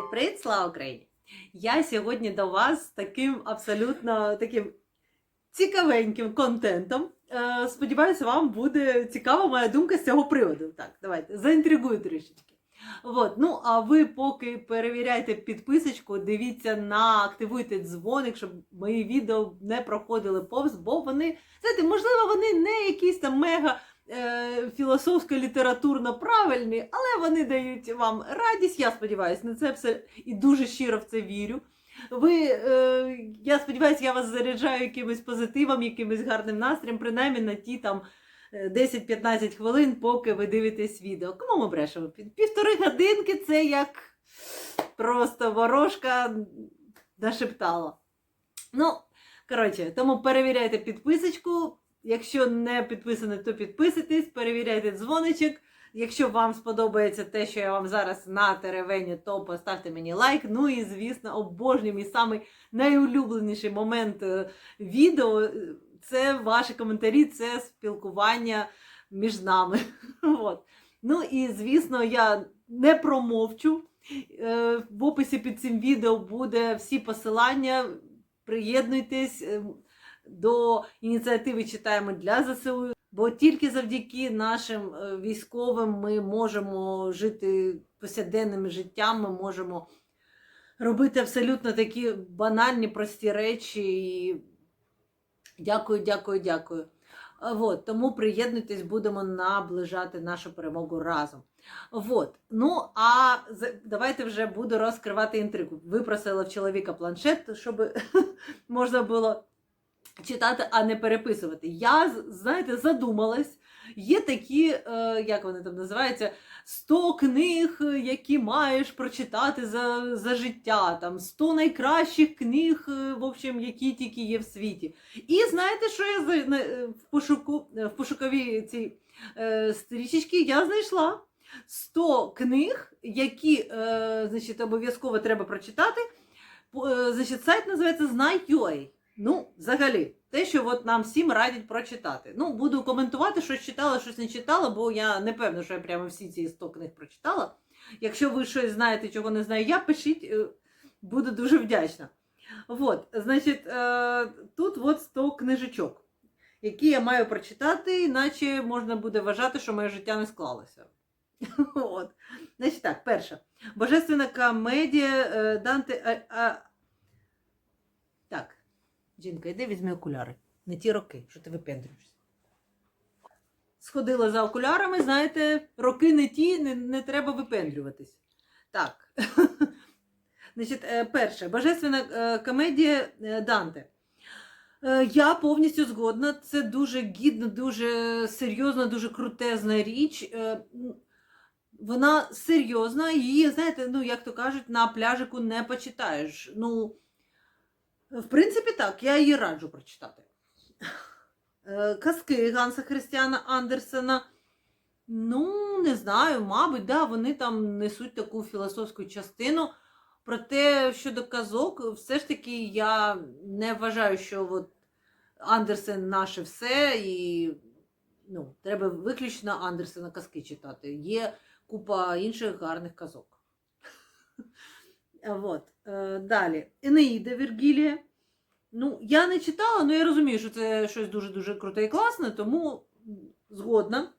Привіт, слава Україні! Я сьогодні до вас з таким абсолютно таким цікавеньким контентом. Е, Сподіваюся, вам буде цікава моя думка з цього приводу. Так, давайте заінтригую трішечки. От, ну а ви поки перевіряйте підписочку, дивіться на активуйте дзвоник, щоб мої відео не проходили повз, бо вони, знаєте, можливо, вони не якісь там мега філософсько літературно правильні, але вони дають вам радість. Я сподіваюся, на це все і дуже щиро в це вірю. Ви, е, я сподіваюся, я вас заряджаю якимось позитивом, якимось гарним настроєм, принаймні на ті там е, 10-15 хвилин, поки ви дивитесь відео. Кому ми брешемо? Півтори годинки це як просто ворожка нашептала. Ну, коротше, тому перевіряйте підписочку. Якщо не підписані, то підписуйтесь, перевіряйте дзвоничок. Якщо вам сподобається те, що я вам зараз на теревені, то поставте мені лайк. Ну і, звісно, обожнюю мій самий найулюбленіший момент е, відео е, це ваші коментарі, це спілкування між нами. От. Ну і, звісно, я не промовчу. Е, В описі під цим відео буде всі посилання. Приєднуйтесь до ініціативи читаємо для ЗСУ. Бо тільки завдяки нашим е, військовим ми можемо жити повсякденним життям, ми можемо робити абсолютно такі банальні, прості речі. І дякую, дякую, дякую. А, Вот, тому приєднуйтесь, будемо наближати нашу перемогу разом. Вот. Ну, а давайте вже буду розкривати інтригу. Випросила в чоловіка планшет, щоб можна було читати, а не переписувати. Я, знаєте, задумалась. Є такі, е, як вони там називаються, 100 книг, е, які маєш прочитати за, за життя, там 100 найкращих книг, е, в общем, які тільки є в світі. І знаєте, що я е, в, пошуку, в пошуковій цій е, стрічечці я знайшла 100 книг, які е, значить, обов'язково треба прочитати. Значить, сайт називається Знай.ua. Ну, взагалі, те, що от нам всім радять прочитати. Ну, буду коментувати, щось читала, щось не читала, бо я не певна, що я прямо всі ці 100 книг прочитала. Якщо ви щось знаєте, чого не знаю, я пишіть, е, буду дуже вдячна. От, значить, е, тут от 100 книжечок, які я маю прочитати, іначе можна буде вважати, що моє життя не склалося. От. Значить так, перша. Божественна комедія е, Данте. Жінка, йди візьми окуляри. Не ті роки, що ти випендрюєшся. Сходила за окулярами, знаєте, роки не ті, не, не треба випендрюватись. Так. Значить, е, перше, божественна е, комедія е, Данте. Я повністю згодна. Це дуже гідно, дуже серйозна, дуже крутезна річ. Вона серйозна, її, знаєте, ну, як то кажуть, на пляжику не почитаєш. Ну, в принципі, так, я її раджу прочитати. Е, Казки Ганса Христіана Андерсена. Ну, не знаю, мабуть, да, вони там несуть таку філософську частину. Проте щодо казок, все ж таки я не вважаю, що от Андерсен наше все, і ну, треба виключно Андерсена казки читати. Є купа інших гарних казок. Вот. Е, Далі. Енеїда Вергілія. Ну, я не читала, але я розумію, що це щось дуже-дуже круте і класне, тому згодна.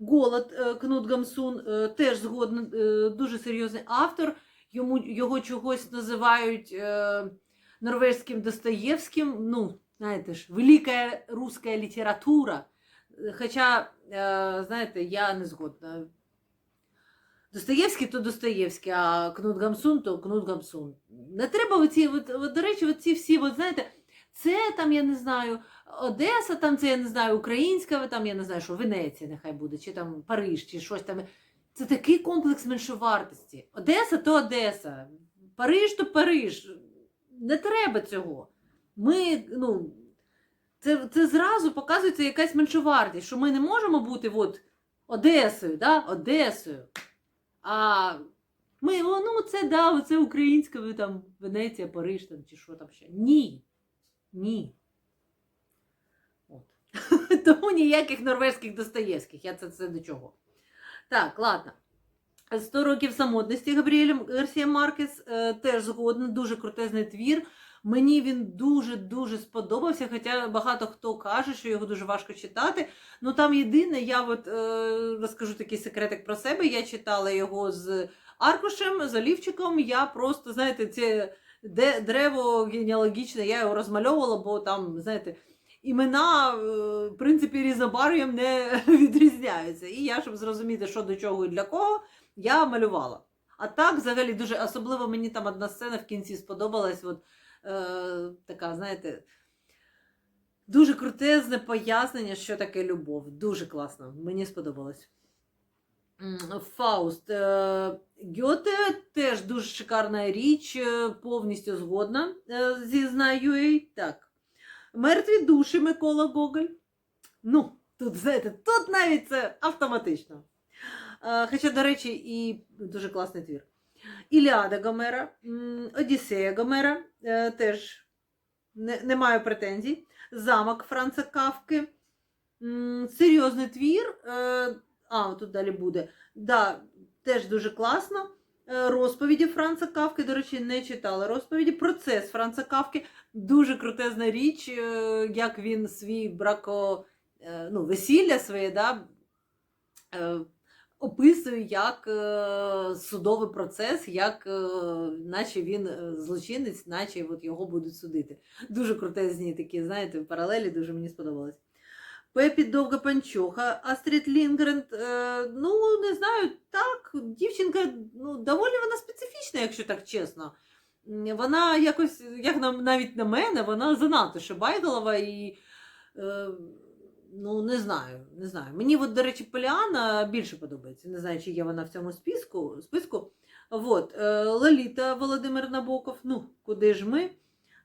Голод е, Кнут Гамсун теж згодна, дуже серйозний автор. Йому, його чогось називають е, норвезьким Достоєвським. Ну, знаєте ж, велика руська література. Хоча, е, знаєте, я не згодна. Достоєвський то Достоєвський, а Кнут Гамсун то Кнут Гамсун. Не треба оці, от, до речі, оці всі, от, знаєте, це там, я не знаю, Одеса, там це я не знаю, українська, там я не знаю, що Венеція нехай буде, чи там Париж, чи щось там. Це такий комплекс меншовартості. Одеса то Одеса, Париж то Париж. Не треба цього. Ми, ну, це, це зразу показується якась меншовартість, що ми не можемо бути от, Одесою, да? Одесою. А ми, ну, це да, це українська, там Венеція, Париж там, чи що там ще. Ні. Ні. От. Тому ніяких норвезьких Достоєвських. Я це, це до чого. Так, ладно. 100 років самотності Габріелем Гарсія Маркес е, теж згодна, дуже крутезний твір. Мені він дуже-дуже сподобався, хоча багато хто каже, що його дуже важко читати. Ну там єдине, я от е, розкажу такий секретик про себе. Я читала його з аркушем, з олівчиком. Я просто, знаєте, це де дерево генеалогічне, я його розмальовувала, бо там, знаєте, імена, е, в принципі, різнобарв'ям не відрізняються. І я, щоб зрозуміти, що до чого і для кого, я малювала. А так, взагалі, дуже особливо мені там одна сцена в кінці сподобалась. От, така, знаєте, дуже крутезне пояснення, що таке любов. Дуже класно. Мені сподобалось. Фауст. Е, Гьоте теж дуже шикарна річ, е, повністю згодна е, зі знаю. Так. Мертві душі Микола Гоголь. Ну, тут, знаєте, тут навіть це автоматично. Е, Хоча, до речі, і дуже класний твір. Іліада Гомера, Одіссея Гомера, е, теж не, не маю претензій. Замок Франца Кавки. Серйозний твір. е, А, тут далі буде. Да, теж дуже класно. Е, Розповіді Франца Кавки, до речі, не читала розповіді. Процес Франца Кавки дуже крутезна річ, як він свій брако, ну, весілля своє, да, описує як е, судовий процес, як е, наче він е, злочинець, наче от його будуть судити. Дуже крутезні такі, знаєте, паралелі, дуже мені сподобалось. Пепі Довга Панчоха, Астрід Лінгрен, е, ну, не знаю, так, дівчинка ну, доволі вона специфічна, якщо так чесно. Вона якось, як на, навіть на мене, вона занадто шибайголова і. Ну, не знаю, не знаю. Мені, от, до речі, Поліана більше подобається. Не знаю, чи є вона в цьому списку. списку. Вот, е, Лоліта Володимир Набоков. Ну, куди ж ми?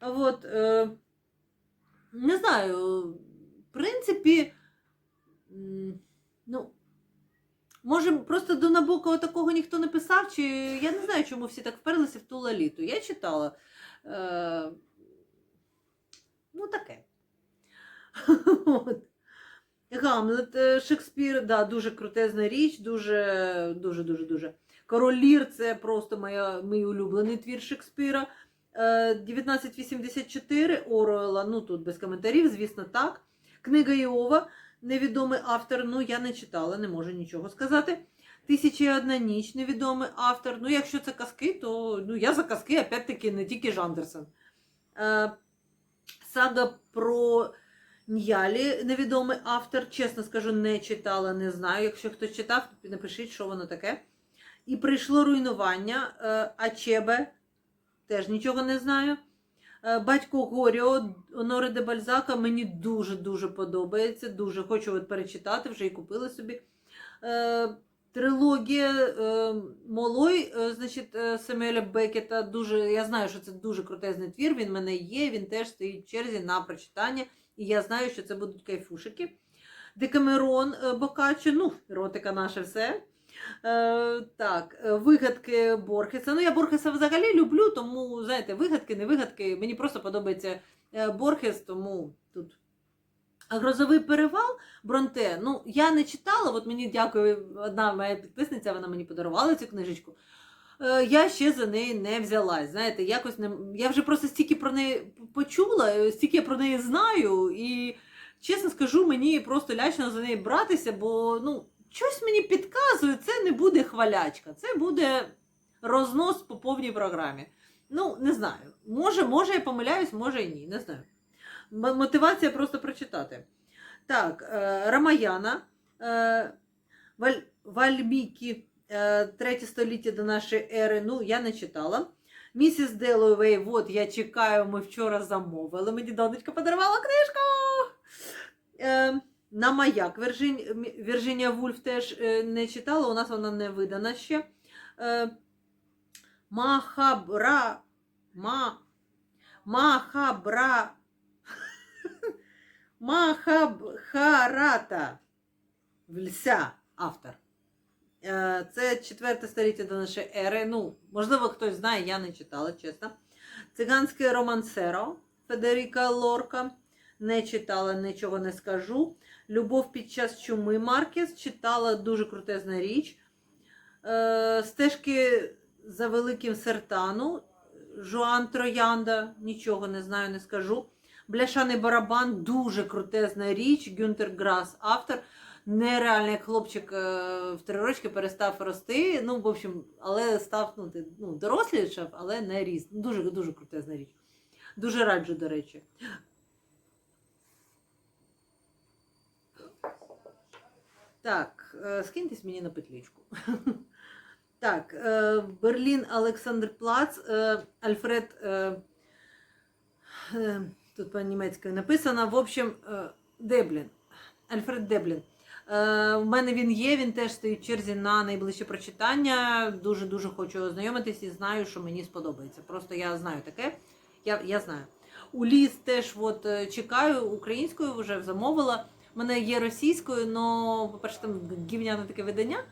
Вот, е, не знаю, в принципі, ну, може, просто до Набокова такого ніхто не писав, чи я не знаю, чому всі так вперлися в ту Лоліту. Я читала. Е, ну, таке. От. Гамлет е, Шекспір, да, дуже крутезна річ, дуже, дуже, дуже, дуже. Король Лір це просто моя, мій улюблений твір Шекспіра. Е, 1984 Оруела, ну тут без коментарів, звісно, так. Книга Іова, невідомий автор, ну я не читала, не можу нічого сказати. Тисяча і одна ніч, невідомий автор. Ну, якщо це казки, то ну, я за казки, опять-таки, не тільки Жандерсон. Е, сага про Ньялі, невідомий автор, чесно скажу, не читала, не знаю. Якщо хтось читав, то напишіть, що воно таке. І прийшло руйнування е, Ачебе, теж нічого не знаю. Е, Батько Горіо Оноре де Бальзака мені дуже-дуже подобається. Дуже хочу от перечитати, вже і купила собі. Е, Трилогія Молой, значить, Семеля Бекета. Дуже, я знаю, що це дуже крутезний твір. Він в мене є, він теж стоїть в черзі на прочитання. І я знаю, що це будуть кайфушики. Декамерон е, Бокаччо, ну, еротика наше все. Е, так, е, вигадки Борхеса. Ну, я Борхеса взагалі люблю, тому, знаєте, вигадки, не вигадки. Мені просто подобається е, Борхес, тому тут. Грозовий перевал Бронте. Ну, я не читала, от мені дякую, одна моя підписниця, вона мені подарувала цю книжечку. Е, Я ще за неї не взялась. Знаєте, якось не я вже просто стільки про неї почула, е, стільки я про неї знаю, і чесно скажу, мені просто лячно за неї братися, бо ну, щось мені підказує, це не буде хвалячка, це буде рознос по повній програмі. Ну, не знаю. Може, може, я помиляюсь, може і ні, не знаю. Мотивація просто прочитати. Так, е, Рамаяна, Валь, Вальмікі, третє століття до нашої ери. Ну, я не читала. Місіс Деловей, от я чекаю, ми вчора замовили. Мені донечка подарувала книжку. Е, на маяк Віржин, Віржинія Вульф теж е, не читала, у нас вона не видана ще. Е, Махабра. Ма, Махабра. Махабхарата. Влься автор. Е, Це четверте століття до нашої ери. Ну, можливо, хтось знає, я не читала, чесно. Циганське романсеро Федеріка Лорка. Не читала, нічого не скажу. Любов під час чуми Маркес читала дуже крутезна річ. Е, стежки за великим сертану. Жуан Троянда, нічого не знаю, не скажу. Бляшаний барабан, дуже крутезна річ. Гюнтер Грас, автор. Нереально, як хлопчик е, в три рочки перестав рости. Ну, в общем, але став ну, ну, дорослішав, але не ріс. Дуже дуже крутезна річ. Дуже раджу, до речі. Так, е, скиньтесь мені на петличку. Так, е, Берлін Олександр Плац, Альфред. Тут по-німецькою написано. В общем, Деблін. Альфред Деблін. Е, У мене він є, він теж стоїть в черзі на найближче прочитання. Дуже-дуже хочу ознайомитись і знаю, що мені сподобається. Просто я знаю таке. Я, я знаю. У ліс теж от, е, чекаю, українською вже замовила. У мене є російською, але, по-перше, там гівняне таке видання.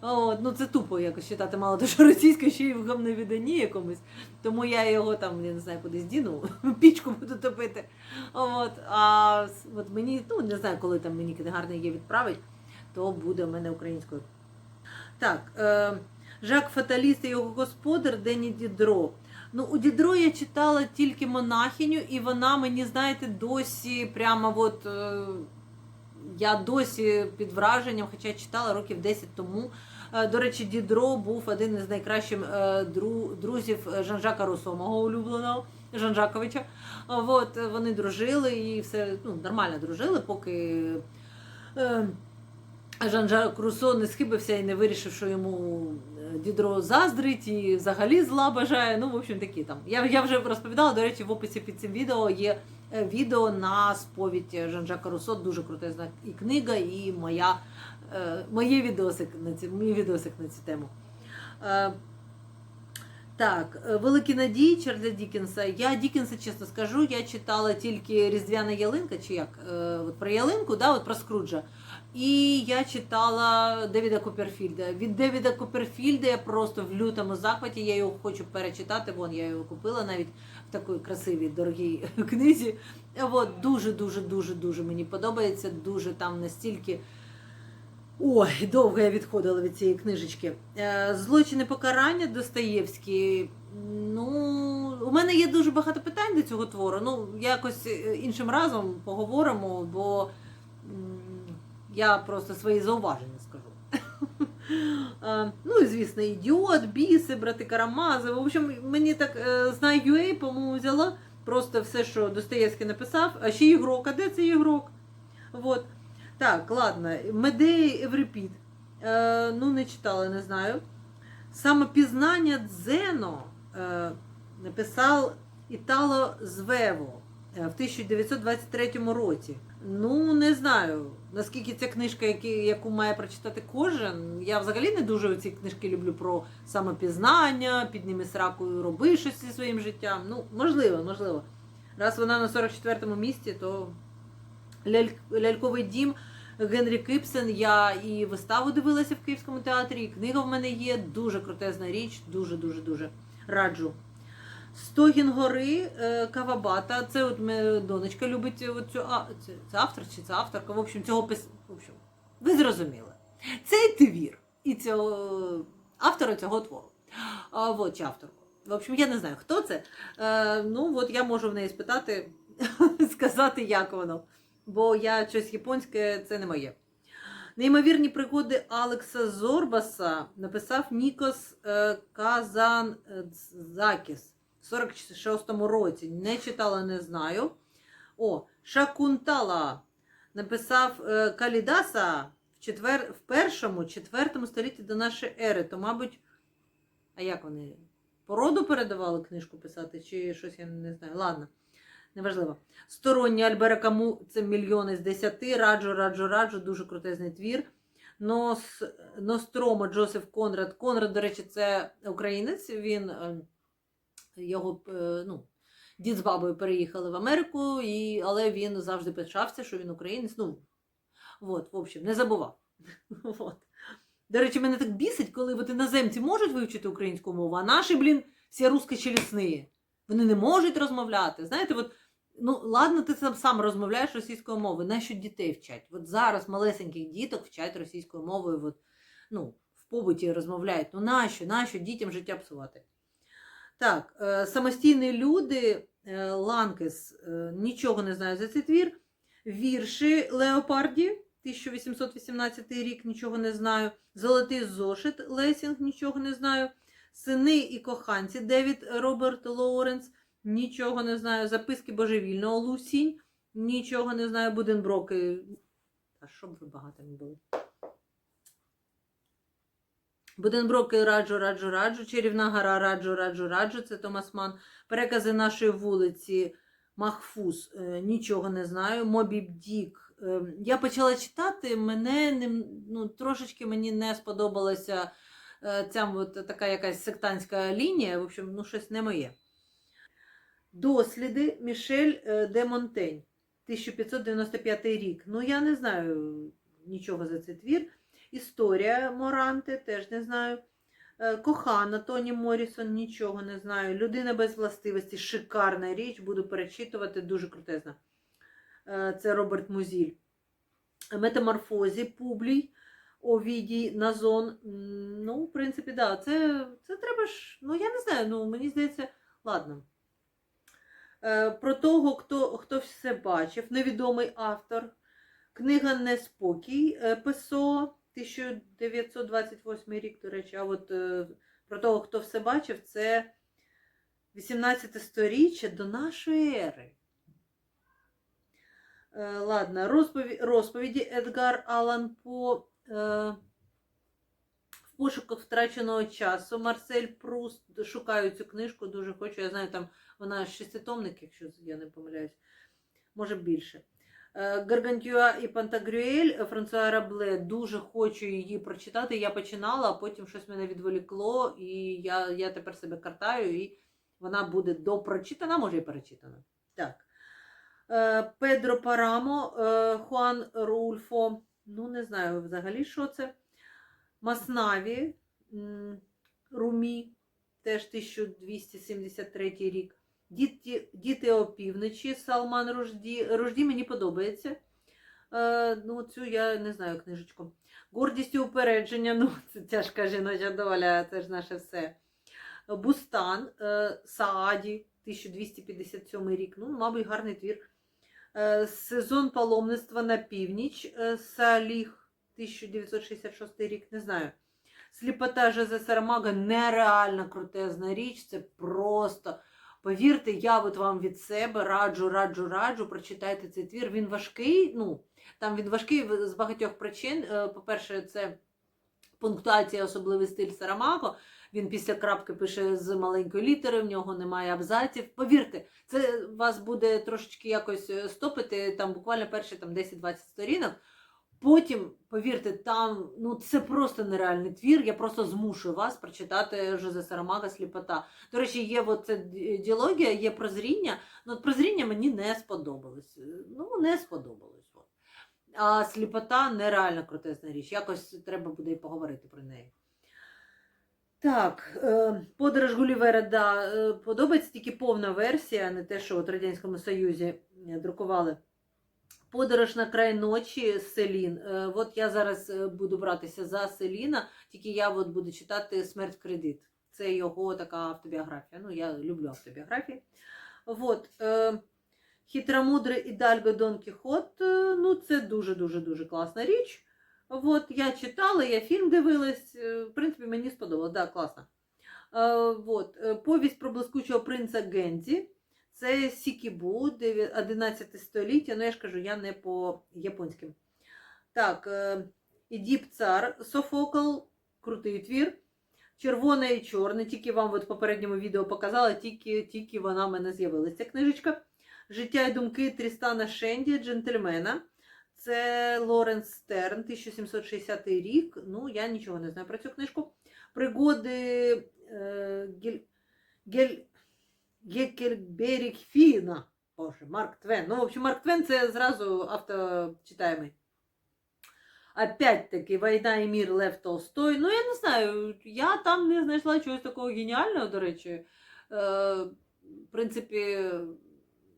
От, ну це тупо якось читати, мало того, що російською ще й в гамне виданні якомусь. Тому я його там, я не знаю, кудись діну, пічку буду топити. От, а от мені, ну не знаю, коли там мені книгарний є відправить, то буде в мене українською. Так, е, Жак Фаталіст і його господар Дені Дідро. Ну, у Дідро я читала тільки монахиню, і вона мені, знаєте, досі прямо от. Я досі під враженням, хоча читала років 10 тому. Е, До речі, Дідро був один із найкращих е, друзів Жан-Жака Руссо, мого улюбленого Жан-Жаковича. От, вони дружили і все ну, нормально дружили, поки е, Жан-Жак Руссо не схибився і не вирішив, що йому Дідро заздрить і взагалі зла бажає. Ну, в общем, такі там. Я, я вже розповідала, до речі, в описі під цим відео є відео на сповідь Жан-Жака Руссо, дуже крутезна і книга, і моя, е, моє відосик на ці, мій відосик на цю тему. Е, так, е, Великі надії Чарльза Дікенса. Я Дікенса, чесно скажу, я читала тільки Різдвяна ялинка, чи як е, от про ялинку, да, от про Скруджа. І я читала Девіда Куперфільда. Від Девіда Куперфільда я просто в лютому захваті. Я його хочу перечитати. Вон я його купила навіть в такій красивій дорогій книзі. От, дуже, дуже, дуже, мені подобається. Дуже там настільки. Ой, довго я відходила від цієї книжечки. Е, Злочини покарання Достоєвський. Ну, у мене є дуже багато питань до цього твору. Ну, якось е, іншим разом поговоримо, бо я просто свої зауваження скажу. Ну і звісно, ідіот, біси, брати Карамази. В общем, мені так е, знай UA, по-моєму, взяла просто все, що Достоєвський написав, а ще ігрок. А де цей ігрок? Вот. Так, ладно. Медеї Еврипід. Е, ну, не читала, не знаю. Самопізнання Дзено е, написав Італо Звево в 1923 році. Ну, не знаю, наскільки ця книжка, яку має прочитати кожен. Я взагалі не дуже ці книжки люблю про самопізнання, підніми сракою, роби щось зі своїм життям. Ну, можливо, можливо. Раз вона на 44-му місці, то Ляль... ляльковий дім Генрі Кипсен. Я і виставу дивилася в Київському театрі, і книга в мене є. Дуже крутезна річ, дуже дуже дуже раджу. Стогін гори е, Кавабата. Це от мене донечка любить цю а, це, це автор чи це авторка. В общем, цього пис... в общем, ви зрозуміли. Цей твір і цього автора цього твору. А, вот, чи авторку. В общем, я не знаю, хто це. Е, ну, от я можу в неї спитати, сказати, як воно. Бо я щось японське, це не моє. Неймовірні пригоди Алекса Зорбаса написав Нікос е, Казанзакіс 46-му році. Не читала, не знаю. О, Шакунтала написав е, Калідаса в, четвер... в першому, четвертому столітті до нашої ери. То, мабуть, а як вони? Породу передавали книжку писати, чи щось я не знаю. Ладно, неважливо. Сторонні Альбера Каму це мільйони з десяти. Раджу, раджу, раджу, дуже крутезний твір. Нос, Ностромо Джозеф Конрад. Конрад, до речі, це українець. Він е, його е, ну, дід з бабою переїхали в Америку, і, але він завжди пишався, що він українець. Ну, от, в общем, не забував. От. До речі, мене так бісить, коли от іноземці можуть вивчити українську мову, а наші, блін, всі русскочелісні. Вони не можуть розмовляти. Знаєте, от, ну ладно, ти сам, сам розмовляєш російською мовою, нащо дітей вчать? От зараз малесеньких діток вчать російською мовою, от, ну, в побуті розмовляють. Ну нащо, нащо дітям життя псувати? Так, е, самостійні люди, е, Ланкес, е, нічого не знаю за цей твір. Вірші Леопарді, 1818 рік, нічого не знаю. Золотий зошит Лесінг, нічого не знаю. Сини і коханці Девід Роберт Лоуренс, нічого не знаю. Записки божевільного Лусінь, нічого не знаю. Буденброки. А щоб ви багато не були. Буденброки раджу, раджу, раджу. Чарівна гора раджу, раджу, раджу. Це Томас Ман. Перекази нашої вулиці Махфуз. е, Нічого не знаю. Мобі Дік. Е, Я почала читати, мене не, ну, трошечки мені не сподобалася е, ця от така якась сектантська лінія. В общем, ну щось не моє. Досліди Мішель де Монтень, 1595 рік. Ну, я не знаю нічого за цей твір. Історія Моранти, теж не знаю. Е, Кохана Тоні Морісон, нічого не знаю. Людина без властивості, шикарна річ, буду перечитувати, дуже крутезна. Е, Це Роберт Музіль. Метаморфозі, Публій, Овідій, Назон. Ну, в принципі, да, це, це треба ж. Ну, я не знаю, ну, мені здається, ладно. Е, Про того, хто, хто все бачив, невідомий автор. Книга Неспокій ПСО 1928 рік, до речі, а от е, про того, хто все бачив, це 18 сторіччя до нашої ери. Е, Ладно, розпові... розповіді Едгар Алан По е, в пошуках втраченого часу. Марсель Пруст шукаю цю книжку, дуже хочу. Я знаю, там вона шеститомник, якщо я не помиляюсь, може більше. Е, Гаргантюа і Пантагрюель Франсуа Рабле. Дуже хочу її прочитати. Я починала, а потім щось мене відволікло, і я, я тепер себе картаю, і вона буде допрочитана, може і перечитана. Так. Е, Педро Парамо, е, Хуан Рульфо. Ну, не знаю взагалі, що це. Маснаві Румі, теж 1273 рік. Діти, діти опівночі, Салман Ружді. Ружді мені подобається. Е, ну, цю я не знаю книжечку. Гордість і упередження. Ну, це тяжка жіноча доля, це ж наше все. Бустан е, Сааді, 1257 рік. Ну, мабуть, гарний твір. Е, Сезон паломництва на північ. е, Саліх, 1966 рік. Не знаю. Сліпота Жозе Сарамага нереально крутезна річ. Це просто. Повірте, я от вам від себе раджу, раджу, раджу, прочитайте цей твір. Він важкий. Ну, там він важкий з багатьох причин. Е, По-перше, це пунктуація, особливий стиль Сарамаго. Він після крапки пише з маленької літери, в нього немає абзаців. Повірте, це вас буде трошечки якось е, стопити, там буквально перші там, 10-20 сторінок. Потім, повірте, там ну це просто нереальний твір. Я просто змушую вас прочитати Жозе Сарамага Сліпота. До речі, є от ця діалогія, є прозріння. Ну, прозріння мені не сподобалось. Ну, не сподобалось. От. А сліпота нереально крутезна річ. Якось треба буде і поговорити про неї. Так, е, подорож Гулівера, да, е, подобається тільки повна версія, не те, що от в Радянському Союзі е, друкували. Подорож на край ночі Селін. Е, От я зараз е, буду братися за Селіна, тільки я от буду читати Смерть в кредит. Це його така автобіографія. Ну, я люблю автобіографії. От, е, Хитромудрий Ідальго Дон Кіхот. Ну, це дуже-дуже дуже класна річ. От, я читала, я фільм дивилась. В принципі, мені сподобалось, да, класно. От, повість про блискучого принца Гензі. Це Сікібу, 11 століття. Ну, я ж кажу, я не по японським. Так, е, Ідіп цар Софокл, крутий твір. Червоне і чорне, тільки вам от в попередньому відео показала, тільки, тільки вона в мене з'явилася. Книжечка. Життя і думки Трістана Шенді, джентльмена. Це Лоренс Стерн, 1760 рік. Ну, я нічого не знаю про цю книжку. Пригоди е, Гель, Гель, Гекельберік Фіна. Боже, Марк Твен. Ну, в общем, Марк Твен це зразу авточитаємий. Опять-таки, Війна і мір Лев Толстой. Ну, я не знаю, я там не знайшла чогось такого геніального, до речі. Е, в принципі,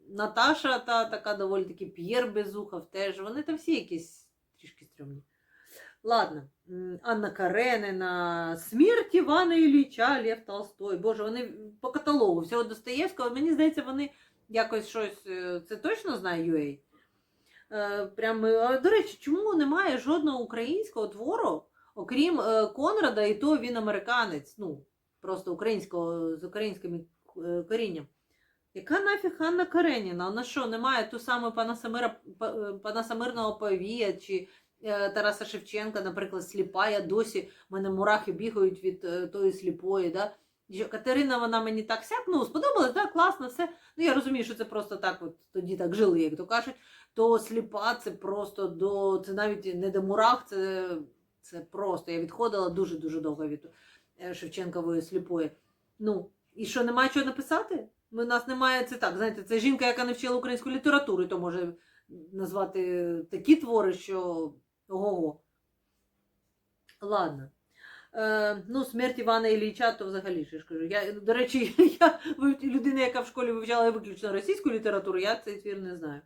Наташа та така доволі таки П'єр Безухов теж. Вони там всі якісь трішки стрьомні. Ладно, Анна Каренина, Смерть Івана Ілліча, Лев Толстой. Боже, вони по каталогу всього Достоєвського. Мені здається, вони якось щось. е, Це точно знає UA? Е, Прям, е, до речі, чому немає жодного українського твору, окрім Конрада, і то він американець, ну, просто українського з українським корінням. Яка нафіг Анна Кареніна? Вона що, немає ту саму пана Самира, па- е, пана Самирного Павія чи Тараса Шевченка, наприклад, сліпа. Я досі в мене мурахи бігають від е, тої сліпої. Да? Катерина, вона мені так сяк, ну, сподобалась, так, класно, все. Ну, я розумію, що це просто так, от тоді так жили, як то кажуть. То сліпа це просто до. Це навіть не до мурах, це, це просто. Я відходила дуже-дуже довго від е, Шевченкової сліпої. Ну, і що, немає чого написати? У нас немає це так. Знаєте, це жінка, яка не вчила українську літературу, то може назвати такі твори, що ого. Ладно. Е, ну, смерть Івана Ілліча, то взагалі ж кажу. Я, до речі, я людина, яка в школі вивчала виключно російську літературу, я цей твір не знаю.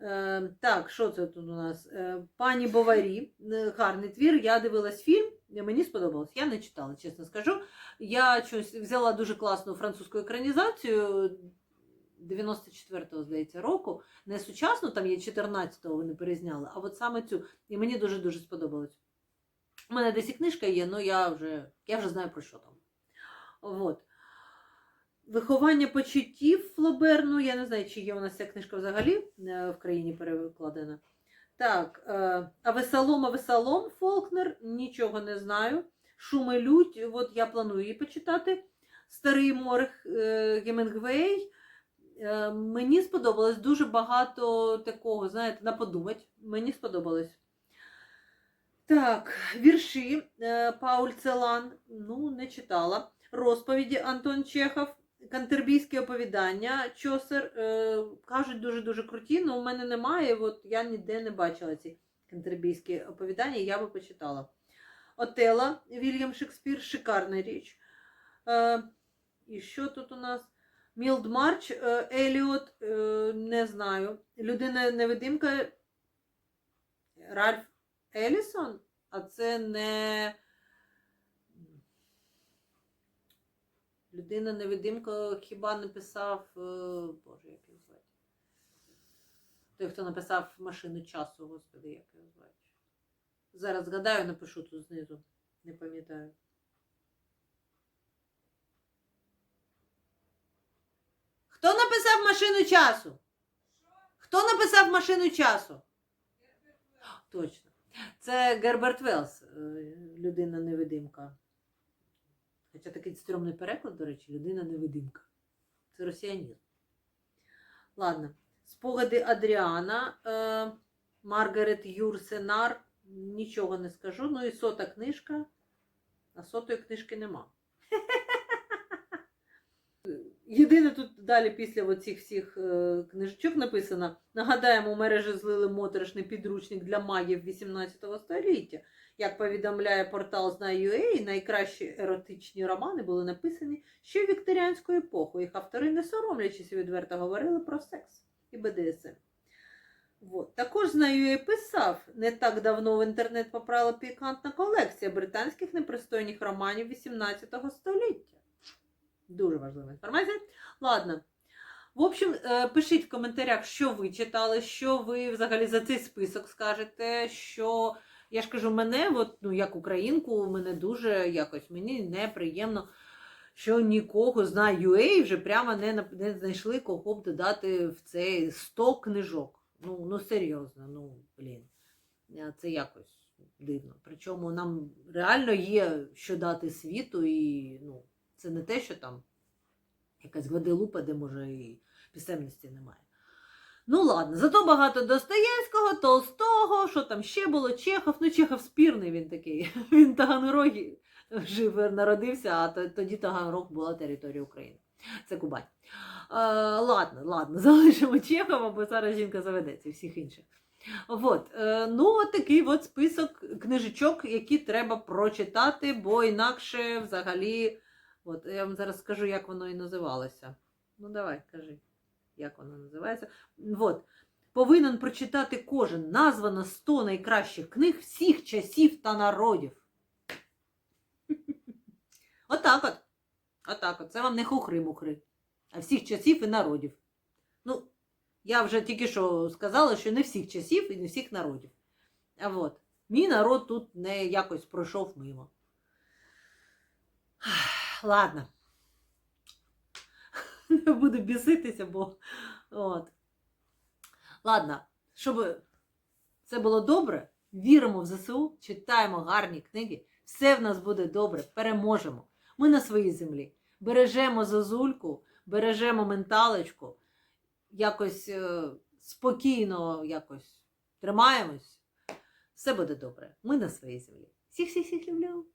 Е, так, що це тут у нас? Е, Пані Боварі, е, гарний твір. Я дивилась фільм, мені сподобалось. Я не читала, чесно скажу. Я взяла дуже класну французьку екранізацію 94-го, здається, року. Не сучасну, там є 14-го вони перезняли, а от саме цю. І мені дуже-дуже сподобалось. У мене десь і книжка є, але я вже, я вже знаю про що там. От. Виховання почуттів Флобер, ну я не знаю, чи є у нас ця книжка взагалі е, в країні перекладена. Так, е, а Весалом, а Весалом Фолкнер, нічого не знаю. Шум і лють, от я планую її почитати. Старий морг е, Гемінгвей. Е, мені сподобалось дуже багато такого, знаєте, на подумать. Мені сподобалось. Так, вірші е, Пауль Целан, ну, не читала. Розповіді Антон Чехов, Кантербійське оповідання, Чосер. Е, кажуть, дуже-дуже круті, але у мене немає. От я ніде не бачила ці кантербійські оповідання, я би почитала. Отела Вільям Шекспір, шикарна річ. І що тут у нас? Мілд Марч, е, Еліот, е, не знаю. Людина невидимка Ральф Елісон, а це не людина невидимка хіба не писав. е, Боже, як його звати? Той, хто написав машину часу, господи, як його звати. Зараз згадаю, напишу тут знизу. Не пам'ятаю. Хто написав машину часу? Хто написав машину часу? Точно. Це Герберт Велс, е, людина-невидимка. Хоча такий стрьомний переклад, до речі, людина-невидимка. Це росіянізм. Ладно. Спогади Адріана, е, Маргарет Юрсенар. Нічого не скажу. Ну і сота книжка. А сотої книжки нема. Єдине тут далі після оцих всіх е, книжечок написано: нагадаємо, у мережі злили моторошний підручник для магів 18 століття. Як повідомляє портал Знаю.ua, найкращі еротичні романи були написані ще в вікторіанську епоху. Їх автори, не соромлячись, відверто говорили про секс і БДСМ. Вот. Також Знаю.ua писав, не так давно в інтернет попрала пікантна колекція британських непристойних романів 18 століття. Дуже важлива інформація. Ладно. В общем, е, пишіть в коментарях, що ви читали, що ви взагалі за цей список скажете, що я ж кажу, мене, от, ну, як українку, мене дуже якось мені неприємно, що нікого з UA вже прямо не, не знайшли, кого б додати в цей 100 книжок. Ну, ну серйозно, ну блін. Е, Це якось дивно. Причому нам реально є що дати світу, і ну, це не те, що там якась Гваделупа, де може і писемності немає. Ну ладно, зато багато Достоєвського, Толстого, що там ще було, Чехов. Ну, Чехов спірний він такий. Він Таганрогі жив, народився, а тоді Таганрог була територія України. Це Кубань. А, ладно, ладно, залишимо Чехова, бо зараз жінка заведеться всіх інших. От, е, ну, от такий от список книжечок, які треба прочитати, бо інакше взагалі. От, я вам зараз скажу, як воно і називалося. Ну, давай, кажи, як воно називається. От. повинен прочитати кожен. Названо 100 найкращих книг всіх часів та народів. Отак от. Отак от. Це вам не хухри-мухри, а всіх часів і народів. Ну, я вже тільки що сказала, що не всіх часів і не всіх народів. А от, мій народ тут не якось пройшов мимо. Ладно. Не буду біситися, бо. От. Ладно, щоб це було добре, віримо в ЗСУ, читаємо гарні книги, все в нас буде добре, переможемо. Ми на своїй землі. Бережемо зозульку, бережемо менталочку, якось е, спокійно якось тримаємось. Все буде добре. Ми на своїй землі. Всіх всіх всіх люблю.